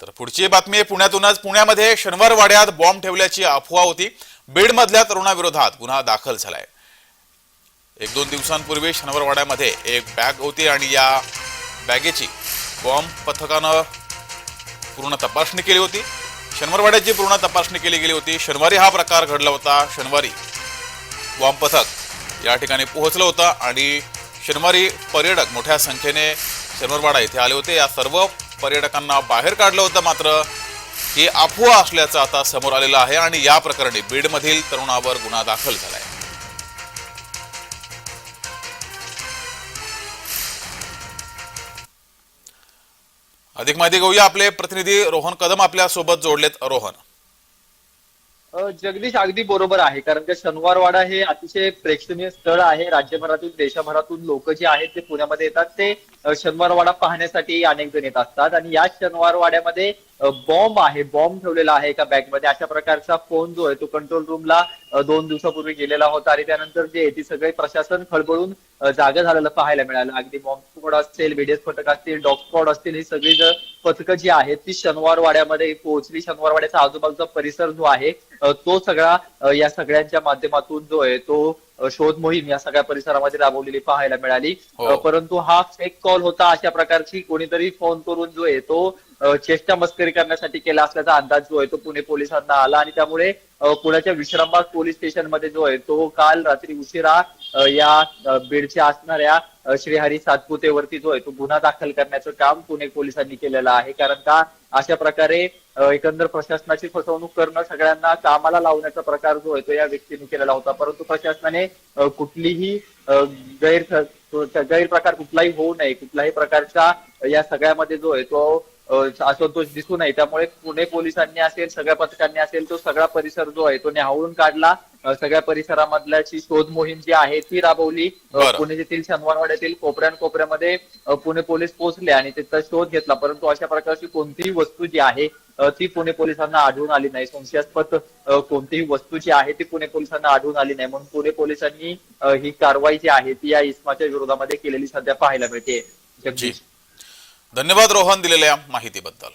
तर पुढची बातमी आहे पुण्यातूनच. पुण्यामध्ये शनिवार वाड्यात बॉम्ब ठेवल्याची अफवा होती. बीडमधल्या तरुणाविरोधात गुन्हा दाखल झालाय. एक दोन दिवसांपूर्वी शनिवार वाड्यामध्ये एक बॅग होती आणि या बॅगेची बॉम्ब पथकानं पूर्ण तपासणी केली होती. शनिवारवाड्याची पूर्ण तपासणी केली गेली होती. शनिवारी हा प्रकार घडला होता. शनिवारी बॉम्ब पथक या ठिकाणी पोहोचलं होतं आणि शनिवारी पर्यटक मोठ्या संख्येने शनिवारवाडा इथे आले होते. या सर्व पर्यटकांना बाहेर काढलं होतं मात्र ही अफवा असल्याचं आता समोर आलेलं आहे आणि या प्रकरणी बीडमधील तरुणावर गुन्हा दाखल झालाय. अधिक माहिती घेऊया. आपले प्रतिनिधी रोहन कदम आपल्यासोबत जोडलेत. रोहन. जगदीश अगदी बरोबर आहे. कारण का शनिवारवाडा हे अतिशय प्रेक्षणीय स्थळ आहे. राज्यभरातून देशभरातून लोक जे आहेत ते पुण्यामध्ये येतात. ते शनिवारवाडा पाहण्यासाठी अनेक जण येत असतात. आणि या शनिवारवाड्यामध्ये बॉम्ब आहे बॉम्ब ठेवलेला आहे एका बॅगमध्ये अशा प्रकारचा फोन जो आहे तो कंट्रोल रूमला दोन दिवसापूर्वी गेलेला होता. आणि त्यानंतर जे आहे ती सगळे प्रशासन खळबळून जागा झालेलं पाहायला मिळालं. अगदी बॉम्ब स्क्वॉड असतील बीडीएस पथक असतील डॉग स्क्वॉड असतील ही सगळी ज- पथकं जी आहेत ती शनिवारवाड्यामध्ये पोहोचली. शनिवारवाड्याचा आजूबाजूचा परिसर जो आहे तो सगळा या सगळ्यांच्या माध्यमातून जो आहे तो शोध मोहीम या सगळ्या परिसरामध्ये राबवलेली पाहायला मिळाली हो. परंतु हा फेक कॉल होता अशा प्रकारची कोणीतरी फोन करून जो आहे तो चेष्टा मस्करी करण्यासाठी केला असल्याचा अंदाज जो आहे तो पुणे पोलिसांना आला आणि त्यामुळे पुण्याच्या विश्रामबाग पोलीस स्टेशनमध्ये जो आहे तो काल रात्री उशिरा या बीडच्या असणाऱ्या श्रीहरी सातपुतेवरती जो आहे तो गुन्हा दाखल करण्याचं काम पुणे पोलिसांनी केलेलं आहे. कारण का अशा प्रकारे एकंदर प्रशासनाची फसवणूक करणं सगळ्यांना कामाला लावण्याचा प्रकार जो आहे तो या व्यक्तीने केलेला होता. परंतु प्रशासनाने कुठलीही गैर गैरप्रकार कुठलाही होऊ नये कुठल्याही प्रकारचा या सगळ्यामध्ये जो आहे तो असंतोष दिसू नये. त्यामुळे पुणे पोलिसांनी असेल सगळ्या पथकांनी असेल तो सगळा परिसर जो आहे तो न्याहाळून काढला. सगळ्या परिसरामधल्याची शोध मोहीम जी आहे ती राबवली. पुणे येथील शनिवारवाड्यातील कोपऱ्यान कोपऱ्यामध्ये पुणे पोलीस पोहोचले आणि त्याचा शोध घेतला. परंतु अशा प्रकारची कोणतीही वस्तू जी आहे ती पुणे पोलिसांना आढळून आली नाही. संशयास्पद कोणतीही वस्तू जी आहे ती पुणे पोलिसांना आढळून आली नाही. म्हणून पुणे पोलिसांनी ही कारवाई जी आहे ती या इस्माच्या विरोधामध्ये केलेली सध्या पाहायला मिळते. जगदीश. धन्यवाद रोहन दिलेल्या माहितीबद्दल.